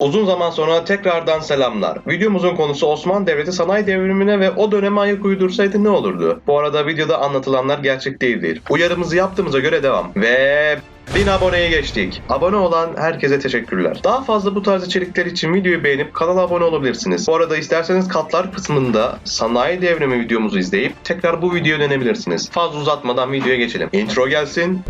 Uzun zaman sonra tekrardan selamlar. Videomuzun konusu Osmanlı Devleti sanayi devrimine ve o döneme ayak uydursaydı ne olurdu? Bu arada videoda anlatılanlar gerçek değildir. Uyarımızı yaptığımıza göre devam. Ve 1000 aboneye geçtik. Abone olan herkese teşekkürler. Daha fazla bu tarz içerikler için videoyu beğenip kanala abone olabilirsiniz. Bu arada isterseniz katlar kısmında sanayi devrimi videomuzu izleyip tekrar bu videoya dönebilirsiniz. Fazla uzatmadan videoya geçelim. Intro gelsin.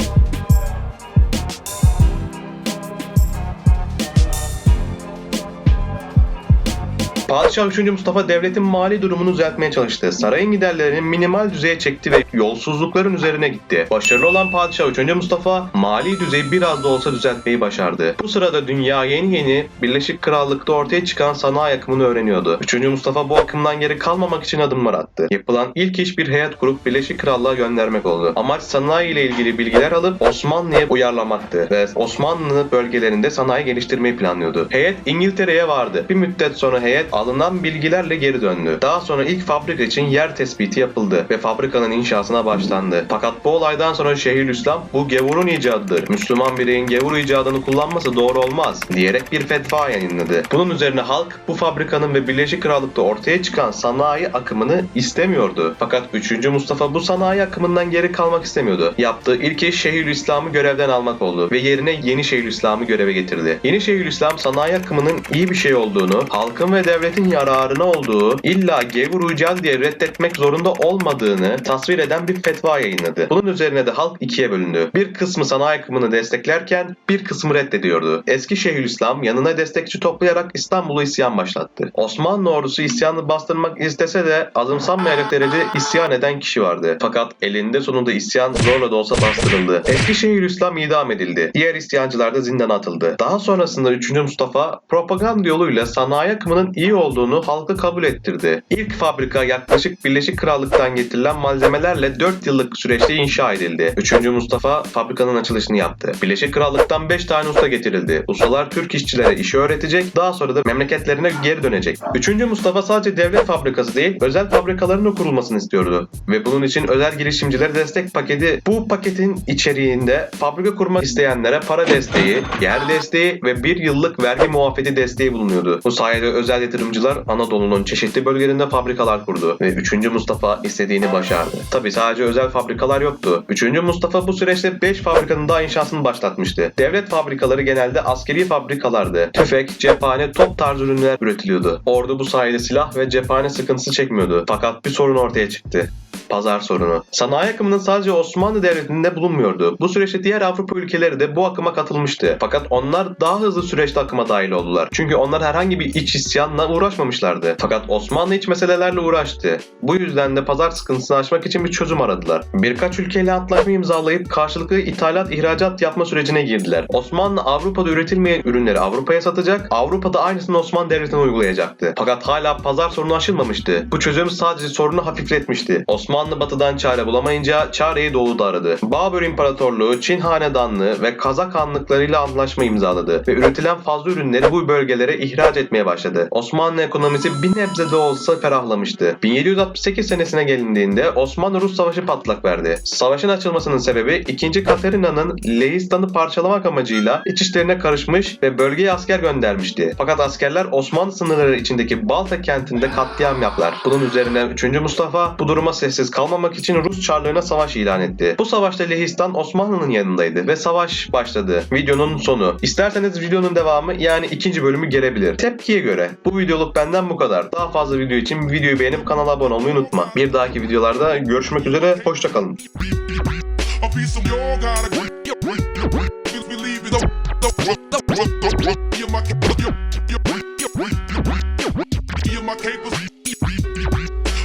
Padişah 3. Mustafa devletin mali durumunu düzeltmeye çalıştı. Sarayın giderlerini minimal düzeye çekti ve yolsuzlukların üzerine gitti. Başarılı olan Padişah 3. Mustafa mali düzeyi biraz da olsa düzeltmeyi başardı. Bu sırada dünya yeni yeni Birleşik Krallık'ta ortaya çıkan sanayi akımını öğreniyordu. 3. Mustafa bu akımdan geri kalmamak için adımlar attı. Yapılan ilk iş bir heyet kurup Birleşik Krallığa göndermek oldu. Amaç sanayi ile ilgili bilgiler alıp Osmanlı'ya uyarlamaktı ve Osmanlı bölgelerinde sanayi geliştirmeyi planlıyordu. Heyet İngiltere'ye vardı. Bir müddet sonra heyet alınan bilgilerle geri döndü. Daha sonra ilk fabrika için yer tespiti yapıldı ve fabrikanın inşasına başlandı. Fakat bu olaydan sonra Şeyhülislam bu gavurun icadıdır. Müslüman bireyin gavur icadını kullanması doğru olmaz diyerek bir fetva yayınladı. Bunun üzerine halk bu fabrikanın ve Birleşik Krallık'ta ortaya çıkan sanayi akımını istemiyordu. Fakat 3. Mustafa bu sanayi akımından geri kalmak istemiyordu. Yaptığı ilk iş Şeyhülislam'ı görevden almak oldu ve yerine yeni Şeyhülislam'ı göreve getirdi. Yeni Şeyhülislam sanayi akımının iyi bir şey olduğunu, halkın ve devletin yararına olduğu, illa gevur ical diye reddetmek zorunda olmadığını tasvir eden bir fetva yayınladı. Bunun üzerine de halk ikiye bölündü. Bir kısmı sanayi akımını desteklerken bir kısmı reddediyordu. Eski Şeyhülislam yanına destekçi toplayarak İstanbul'u isyan başlattı. Osmanlı ordusu isyanı bastırmak istese de azımsanmayacak derece isyan eden kişi vardı. Fakat elinde sonunda isyan zorla da olsa bastırıldı. Eski Şeyhülislam idam edildi. Diğer isyancılar da zindana atıldı. Daha sonrasında 3. Mustafa propaganda yoluyla sanayi akımının iyi olduğunu halka kabul ettirdi. İlk fabrika yaklaşık Birleşik Krallık'tan getirilen malzemelerle 4 yıllık süreçte inşa edildi. 3. Mustafa fabrikanın açılışını yaptı. Birleşik Krallık'tan 5 tane usta getirildi. Ustalar Türk işçilere işi öğretecek, daha sonra da memleketlerine geri dönecek. 3. Mustafa sadece devlet fabrikası değil, özel fabrikaların da kurulmasını istiyordu. Ve bunun için özel girişimcilere destek paketi, bu paketin içeriğinde fabrika kurmak isteyenlere para desteği, yer desteği ve bir yıllık vergi muafiyeti desteği bulunuyordu. Bu sayede özel yatırımcılar Anadolu'nun çeşitli bölgelerinde fabrikalar kurdu ve 3. Mustafa istediğini başardı. Tabi sadece özel fabrikalar yoktu. 3. Mustafa bu süreçte 5 fabrikanın daha inşasını başlatmıştı. Devlet fabrikaları genelde askeri fabrikalardı. Tüfek, cephane, top tarzı ürünler üretiliyordu. Ordu bu sayede silah ve cephane sıkıntısı çekmiyordu. Fakat bir sorun ortaya çıktı pazar sorunu. Sanayi akımının sadece Osmanlı Devleti'nde bulunmuyordu. Bu süreçte diğer Avrupa ülkeleri de bu akıma katılmıştı. Fakat onlar daha hızlı süreçte akıma dahil oldular. Çünkü onlar herhangi bir iç isyanla uğraşmamışlardı. Fakat Osmanlı iç meselelerle uğraştı. Bu yüzden de pazar sıkıntısını aşmak için bir çözüm aradılar. Birkaç ülkeyle antlaşma imzalayıp karşılıklı ithalat ihracat yapma sürecine girdiler. Osmanlı Avrupa'da üretilmeyen ürünleri Avrupa'ya satacak, Avrupa'da aynısını Osmanlı Devleti'ne uygulayacaktı. Fakat hala pazar sorunu aşılmamıştı. Bu çözüm sadece sorunu hafifletmişti. Osmanlı batıdan çare bulamayınca çareyi doğuda aradı. Babür İmparatorluğu, Çin Hanedanlığı ve Kazak Hanlıklarıyla antlaşma imzaladı ve üretilen fazla ürünleri bu bölgelere ihraç etmeye başladı. Osmanlı ekonomisi bir nebze de olsa ferahlamıştı. 1768 senesine gelindiğinde Osmanlı-Rus savaşı patlak verdi. Savaşın açılmasının sebebi 2. Katerina'nın Leistan'ı parçalamak amacıyla iç işlerine karışmış ve bölgeye asker göndermişti. Fakat askerler Osmanlı sınırları içindeki Balta kentinde katliam yaptılar. Bunun üzerine 3. Mustafa bu duruma sessiz kalmamak için Rus Çarlığına savaş ilan etti. Bu savaşta Lehistan Osmanlı'nın yanındaydı ve savaş başladı. Videonun sonu. İsterseniz videonun devamı yani ikinci bölümü gelebilir. Tepkiye göre. Bu videoluk benden bu kadar. Daha fazla video için videoyu beğenip kanala abone olmayı unutma. Bir dahaki videolarda görüşmek üzere. Hoşçakalın.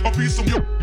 A piece of your